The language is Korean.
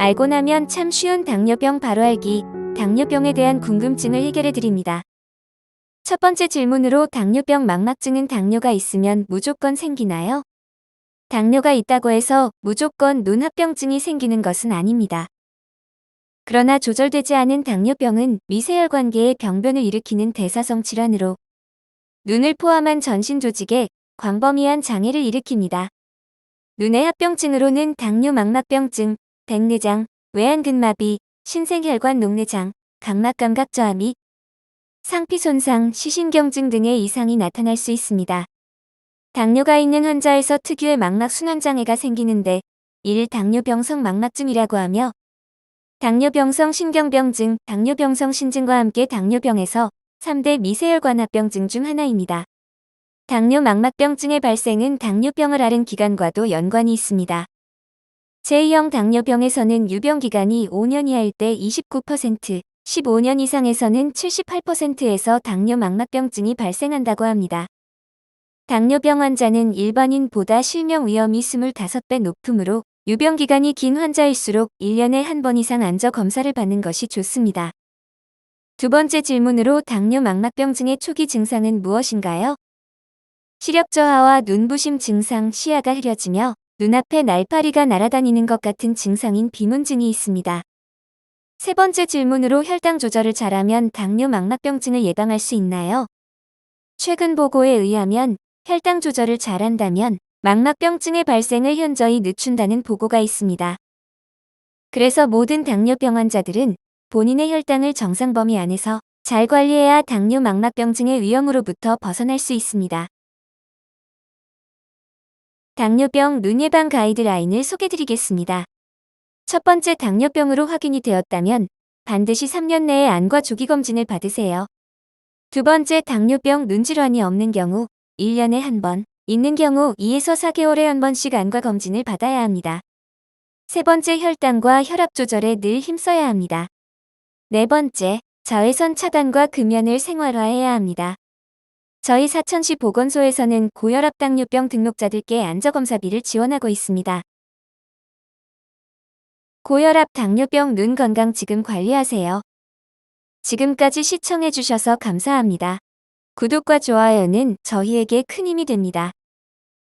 알고 나면 참 쉬운 당뇨병 바로 알기, 당뇨병에 대한 궁금증을 해결해 드립니다. 첫 번째 질문으로 당뇨병 망막증은 당뇨가 있으면 무조건 생기나요? 당뇨가 있다고 해서 무조건 눈합병증이 생기는 것은 아닙니다. 그러나 조절되지 않은 당뇨병은 미세혈관계의 병변을 일으키는 대사성 질환으로 눈을 포함한 전신 조직에 광범위한 장애를 일으킵니다. 눈의 합병증으로는 당뇨 망막병증, 백내장, 외안근마비, 신생혈관 녹내장, 각막감각 저하 및 상피 손상, 시신경증 등의 이상이 나타날 수 있습니다. 당뇨가 있는 환자에서 특유의 망막 순환 장애가 생기는데 이를 당뇨병성 망막증이라고 하며 당뇨병성 신경병증, 당뇨병성 신증과 함께 당뇨병에서 3대 미세혈관합병증 중 하나입니다. 당뇨 망막병증의 발생은 당뇨병을 앓은 기간과도 연관이 있습니다. 제2형 당뇨병에서는 유병 기간이 5년 이하일 때 29%, 15년 이상에서는 78%에서 당뇨 망막병증이 발생한다고 합니다. 당뇨병 환자는 일반인보다 실명 위험이 25배 높으므로 유병 기간이 긴 환자일수록 1년에 한 번 이상 안저 검사를 받는 것이 좋습니다. 두 번째 질문으로 당뇨 망막병증의 초기 증상은 무엇인가요? 시력 저하와 눈부심 증상, 시야가 흐려지며 눈앞에 날파리가 날아다니는 것 같은 증상인 비문증이 있습니다. 세 번째 질문으로 혈당 조절을 잘하면 당뇨 망막병증을 예방할 수 있나요? 최근 보고에 의하면 혈당 조절을 잘한다면 망막병증의 발생을 현저히 늦춘다는 보고가 있습니다. 그래서 모든 당뇨병 환자들은 본인의 혈당을 정상 범위 안에서 잘 관리해야 당뇨 망막병증의 위험으로부터 벗어날 수 있습니다. 당뇨병 눈 예방 가이드라인을 소개드리겠습니다. 첫 번째 당뇨병으로 확인이 되었다면 반드시 3년 내에 안과 조기검진을 받으세요. 두 번째 당뇨병 눈 질환이 없는 경우 1년에 한 번, 있는 경우 2에서 4개월에 한 번씩 안과 검진을 받아야 합니다. 세 번째 혈당과 혈압 조절에 늘 힘써야 합니다. 네 번째, 자외선 차단과 금연을 생활화해야 합니다. 저희 사천시 보건소에서는 고혈압 당뇨병 등록자들께 안저검사비를 지원하고 있습니다. 고혈압 당뇨병 눈 건강 지금 관리하세요. 지금까지 시청해주셔서 감사합니다. 구독과 좋아요는 저희에게 큰 힘이 됩니다.